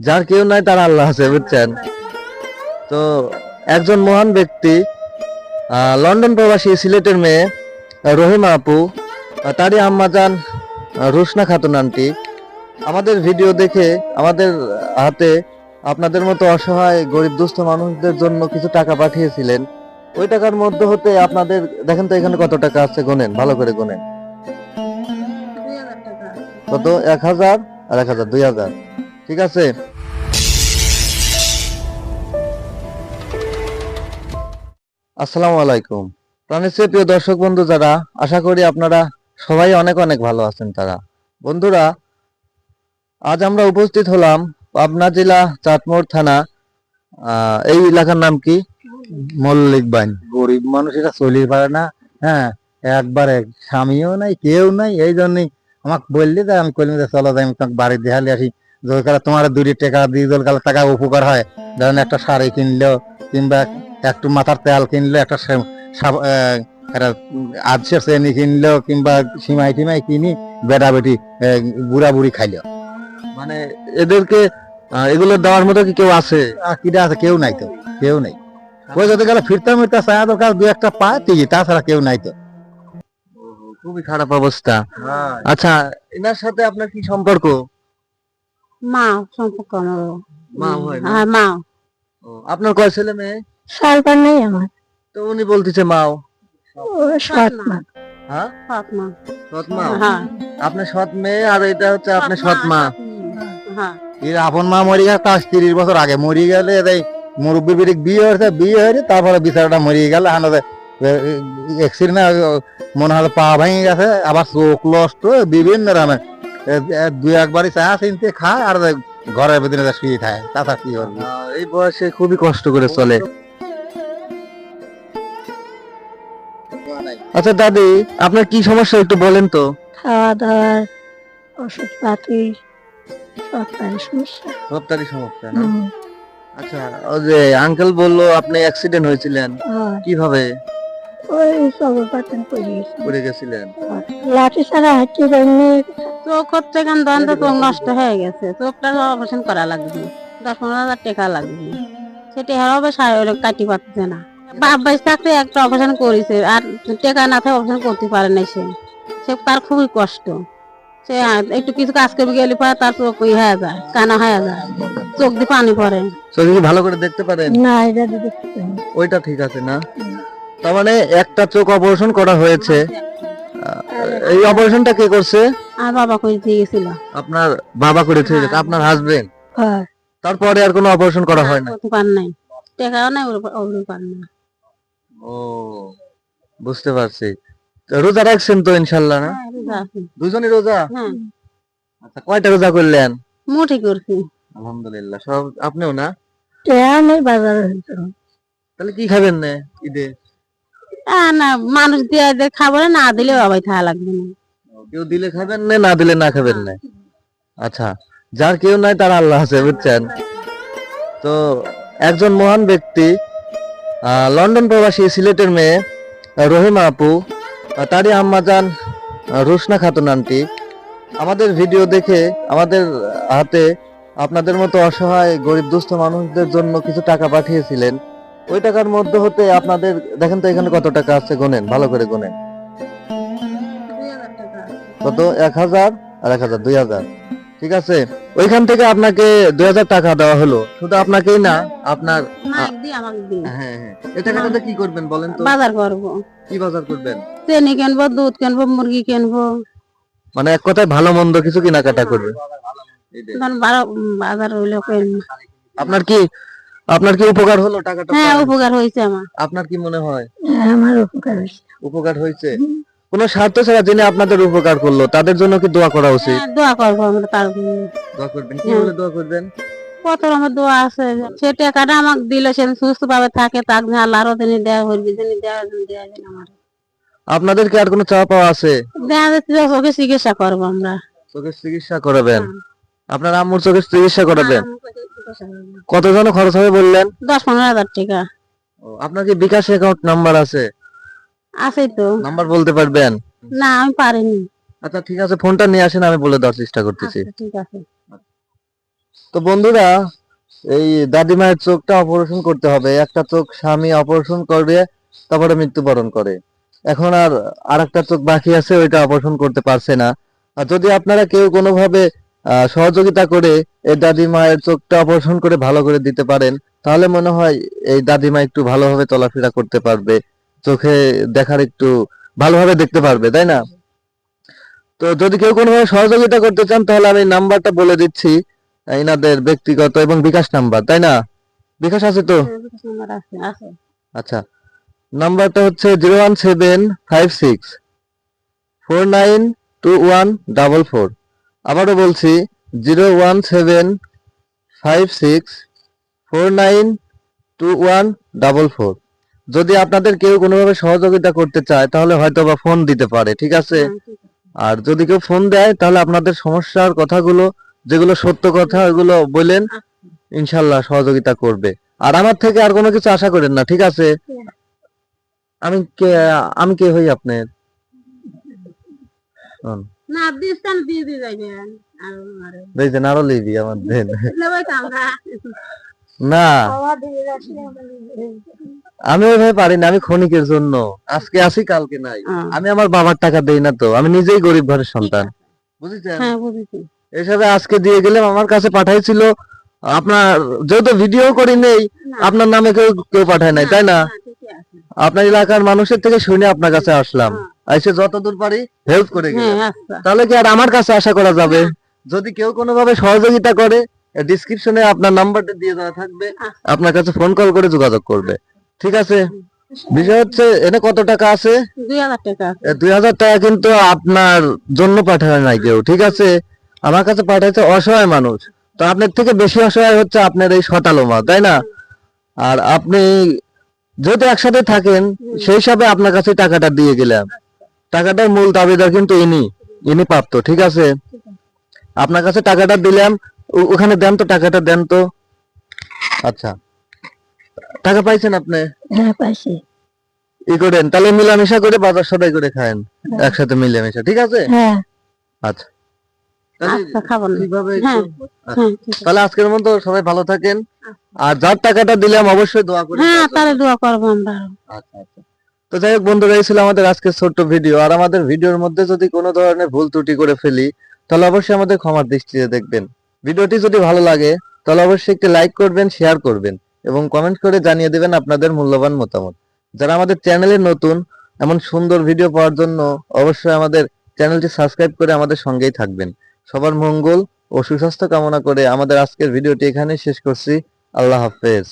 যার কেউ নাই, তার আল্লাহ আছে, বুঝছেন? তো একজন মহান ব্যক্তি লন্ডন প্রবাসী সিলেটের মেয়ে, রহিমা আপু তারই আম্মাজান রুশনা খাতুন আন্টি। আমাদের ভিডিও দেখে আমাদের হাতে আপনাদের মতো অসহায়, গরিব, দুস্থ মানুষদের জন্য কিছু টাকা পাঠিয়েছিলেন। ওই টাকার মধ্যে হতে আপনাদের, দেখেন তো এখানে কত টাকা আছে, গোনেন, ভালো করে গোনেন। কত? এক হাজার আর এক হাজার, দুই হাজার। ঠিক আছে? আসসালামু আলাইকুম। প্রাণেশ্বর প্রিয় দর্শক বন্ধু যারা, আশা করি আপনারা সবাই অনেক অনেক ভালো আছেন তারা। বন্ধুরা, আজ আমরা উপস্থিত হলাম পাবনা জেলা চাটমোড় থানা এই এলাকার নাম কি? মল্লিক বাইন। গরিব মানুষ, এটা চলি পারে না। হ্যাঁ একবারে স্বামীও নাই, কেউ নাই এই জন্যই আমাকে বললি যে আমি কইলাম যে চলো যাই, আমি তোমাকে বাড়ি দেখালে আসি। যদি কালে তোমার দুটি টাকা দিয়ে দিল কালে টাকা উপকার হয় ধরেন একটা শাড়ি কিনলো কিংবা একটু মাথার তেল কিনলো একটা আজকে শ্রেণি কিনলো কিংবা সিমাই টিমাই কিনি বেটা বেটি বুড়া বুড়ি খাইলো। মানে এদেরকে এগুলো দেওয়ার মতো কি কেউ আছে? কিটা আছে? কেউ নাই তো কেউ নাই। ওই যদি গেলে ফিরতে মিরতে চায় দরকার দু একটা পায় ঠিকই তাছাড়া কেউ নাই তো। খুবই খারাপ অবস্থা। আচ্ছা এনার সাথে আপনার কি সম্পর্ক? মা সম্পর্ক আমার মা হয় না? হ্যাঁ মা আপনার কয় ছেলে মেয়ে? সালবার নেই আমার। তো উনি বলতেছে মাও। ও সৎ মা। হ্যাঁ? সৎ মা। সৎ মা? হ্যাঁ। আপনার সৎ মেয়ে আর এটা হচ্ছে আপনার সৎ মা। হ্যাঁ। এর আপন মা মরে গেছে তার তিরিশ বছর আগে। মরে গেলে এই মুরব্বী বিড়ি বিয়ে হয়েছে বিয়ে হয়েছে তারপরে বিচারটা মরে গেল হানাতে এক্সিডেন্ট মনে হলো পা ভেঙে গেছে আবার চোখ লষ্ট বিভিন্ন রকমের দুই একবারই চা চিনতে খায় আর ঘরের ভিতরে যা শুয়ে থাকে তাছাড়া কি করবি? এই বয়সে খুবই কষ্ট করে চলে। আচ্ছা দাদি আপনার কি সমস্যা একটু বলেন তো। খাওয়া দাওয়ার ওষুধ পাতি সরকারি সমস্যা। রপ্তানি সমস্যা। না আচ্ছা ওই যে আঙ্কেল বলল আপনি অ্যাক্সিডেন্ট হয়েছিলেন। কীভাবে? ওই সব পাতেন পড়ে গেছিলেন। লাঠি ছাড়া হাঁটি পাইনি চোখ হচ্ছে কেন দন্ত চোখ নষ্ট হয়ে গেছে। চোখটা অপারেশন করা লাগবে। দশ পনেরো হাজার টাকা লাগবে। সেটা হবে কাটি পাচ্ছে না। বাপ বাইশ থাকতে একটা অপারেশন করেছে আর টাকা না থাকে অপারেশন করতে পারে না সে। সে তার খুবই কষ্ট। সে একটু কিছু কাজ করবে গেলে পরে তার চোখ ই হয়ে যায় কানা হয়ে যায়। চোখ দিয়ে পানি পড়ে। চোখে ভালো করে দেখতে পারেন না এটা দিদি ওইটা ঠিক আছে না? তার মানে একটা চোখ অপারেশন করা হয়েছে। এই অপারেশনটা কে করছে? আর বাবা করে দিয়ে গেছিল আপনার বাবা করে করেছে আপনার হাজবেন্ড হ্যাঁ। তারপরে আর কোনো অপারেশন করা হয় না? পার নাই। টাকাও নাই ওর পার না ও বুঝতে পারছি। রোজা রাখছেন তো ইনশাল্লাহ না? হ্যাঁ। দুজনই রোজা? হ্যাঁ। আচ্ছা কয়টা রোজা করলেন? মোটে করছি আলহামদুলিল্লাহ সব আপনিও না? টাকা নেই বাজারে তাহলে কি খাবেন না ঈদে? না, মানুষ দিয়ে খাবার না দিলে বাবাই থাকা লাগবে না। কেউ দিলে খাবেন না না দিলে না খাবেন না? আচ্ছা যার কেউ নাই, তার আল্লাহ আছে, বুঝছেন? তো, একজন মহান ব্যক্তি লন্ডন প্রবাসী, সিলেটের মেয়ে, রহিমা আপু তারই আম্মাজান রুশনা খাতুন আন্টি। আমাদের ভিডিও দেখে আমাদের হাতে আপনাদের মতো অসহায়, গরিব দুস্থ মানুষদের জন্য কিছু টাকা পাঠিয়েছিলেন। ওই টাকার মধ্যে হতে আপনাদের দেখেন তো এখানে কত টাকা আছে গোনেন ভালো করে গোনেন। কত? এক হাজার আর এক হাজার দুই হাজার। ঠিক আছে? ওইখান থেকে আপনাকে দুই হাজার টাকা দেওয়া হলো। শুধু আপনাকেই না আপনার হ্যাঁ হ্যাঁ এই টাকাটাতে কি করবেন বলেন তো? বাজার করব। কি বাজার করবেন? চিনি কিনবো দুধ কিনবো মুরগি কিনবো। মানে এক কথায় ভালো মন্দ কিছু কেনাকাটা করবে ধর বাজার হইল আপনার কি আপনার কি উপকার হলো টাকাটা হ্যাঁ উপকার হয়েছে আমার। আপনার কি মনে হয়? আমার উপকার হয়েছে। উপকার হয়েছে? কোন স্বার্থ ছাড়া যিনি আপনাদের উপকার করল তাদের জন্য কি দোয়া করা উচিত? হ্যাঁ, দোয়া করব আমরা তার জন্য। দোয়া করবেন। কি হ্যাঁ। বলে দোয়া করবেন? কত আমার দোয়া আছে সে টাকাটা আমাকে দিলে সে সুস্থ ভাবে থাকে তাক আল্লাহরও দিনে দেওয়া হইবে দিনে দেওয়া দিন আমার। আপনাদের কি আর কোনো চাওয়া পাওয়া আছে? দেখা যাচ্ছে ওকে চিকিৎসা করব আমরা। চোখের চিকিৎসা করাবেন। আপনার আম্মুর চোখের চিকিৎসা করাবেন? কত জন খরচ হবে বললেন? দশ পনেরো হাজার টাকা। ও, আপনার কি বিকাশ অ্যাকাউন্ট নাম্বার আছে? আছে তো। নাম্বার বলতে পারবেন? না আমি পারিনি। আচ্ছা ঠিক আছে ফোনটা নিয়ে আসেন আমি বলে দেওয়ার চেষ্টা করতেছি। আচ্ছা, ঠিক আছে। তো বন্ধুরা এই দাদিমায়ের চোখটা অপারেশন করতে হবে। একটা চোখ স্বামী অপারেশন করে তারপরে মৃত্যুবরণ করে। এখন আর আরেকটা চোখ বাকি আছে ওইটা অপারেশন করতে পারছে না। আর যদি আপনারা কেউ কোনোভাবে সহযোগিতা করে এই দাদিমায়ের চোখটা অপারেশন করে ভালো করে দিতে পারেন তাহলে মনে হয় এই দাদিমা একটু ভালোভাবে চলাফেরা করতে পারবে চোখে দেখার একটু ভালোভাবে দেখতে পারবে তাই না? তো যদি কেউ কোনোভাবে সহযোগিতা করতে চান তাহলে আমি নাম্বারটা বলে দিচ্ছি এনাদের ব্যক্তিগত এবং বিকাশ নাম্বার তাই না? বিকাশ আছে তো? আছে। আচ্ছা নাম্বারটা হচ্ছে zero one seven five six four nine two one double four. আবারও বলছি zero one seven five six four nine two one double four যদি আপনাদের কেউ কোনোভাবে সহযোগিতা করতে চায় তাহলে হয়তো বা ফোন দিতে পারে ঠিক আছে? হ্যাঁ, ঠিক আছে। আর যদি কেউ ফোন দেয় তাহলে আপনাদের সমস্যার কথাগুলো যেগুলো সত্য কথা ওগুলো বললেন ইনশাল্লাহ সহযোগিতা করবে। আর আমার থেকে আর কোনো কিছু আশা করেন না ঠিক আছে? আমি কে আমি কে হই আপনার? শোন, না ডিসকাউন্ট দিয়ে দিয়ে যাইবেন দেখছেন আরও। লিবি আমার দেন। লেবাই তো আমরা। না। বাবা দিয়ে যাচ্ছি আমি ওইভাবে পারি না আমি ক্ষণিকের জন্য। আজকে আসি কালকে নাই। আমি আমার বাবার টাকা দেই না তো আমি নিজেই গরিব ঘরের সন্তান। বুঝেছেন? হ্যাঁ এসবে আজকে দিয়ে গেলাম আমার কাছে পাঠাইছিল আপনার যেহেতু ভিডিও করি নেই আপনার নামে কেউ কেউ পাঠায় নাই তাই না? হ্যাঁ। আপনার এলাকার মানুষের থেকে শুনে আপনার কাছে আসলাম। এসে যতদূর পারি হেল্প করে গেলাম। হ্যাঁ আচ্ছা। তাহলে কি আর আমার কাছে আশা করা যাবে? যদি কেউ কোনোভাবে সহযোগিতা করে ডিসক্রিপশনে আপনার নাম্বারটা দিয়ে দেওয়া থাকবে। আপনার কাছে ফোন কল করে যোগাযোগ করবে। ঠিক আছে? বিষয় হচ্ছে এনে কত টাকা আছে? দুই হাজার টাকা কিন্তু আপনার জন্য পাঠায় নাই কেউ ঠিক আছে? আমার কাছে পাঠাইছে অসহায় মানুষ। তো আপনার থেকে বেশি অসহায় হচ্ছে আপনার এই শতালো মা তাই না? আর আপনি যেহেতু একসাথে থাকেন সেই হিসাবে আপনার কাছে টাকাটা দিয়ে গেলাম। টাকাটার মূল দাবিদার কিন্তু ইনি ইনি প্রাপ্ত ঠিক আছে? আপনার কাছে টাকাটা দিলাম ওখানে দেন তো টাকাটা দেন তো। আচ্ছা। টাকা পাইছেন আপনি? হ্যাঁ পাইছি। ই করেন তাহলে মিলামিশা করে বাজার সদাই করে খায়েন একসাথে মিলেমিশে ঠিক আছে? হ্যাঁ। আচ্ছা। তাহলে আচ্ছা হ্যাঁ হ্যাঁ আছে। তাহলে আজকের মতো সবাই ভালো থাকেন। আর যার টাকাটা দিলাম অবশ্যই দোয়া করে। হ্যাঁ তাহলে দোয়া করব আমরা আচ্ছা আচ্ছা। তো যাই হোক বন্ধুরা, এই ছিল আমাদের আজকের ছোট্ট ভিডিও আর আমাদের ভিডিওর মধ্যে যদি কোনো ধরনের ভুল ত্রুটি করে ফেলি, তাহলে অবশ্যই আমাদের ক্ষমার দৃষ্টিতে দেখবেন। ভিডিওটি যদি ভালো লাগে, তাহলে অবশ্যই একটি লাইক করবেন শেয়ার করবেন এবং কমেন্ট করে জানিয়ে দেবেন আপনাদের মূল্যবান মতামত। যারা আমাদের চ্যানেলে নতুন, এমন সুন্দর ভিডিও পাওয়ার জন্য অবশ্যই আমাদের চ্যানেলটি সাবস্ক্রাইব করে আমাদের সঙ্গেই থাকবেন। সবার মঙ্গল ও সুস্বাস্থ্য কামনা করে আমাদের আজকের ভিডিওটি এখানে শেষ করছি। আল্লাহ হাফেজ।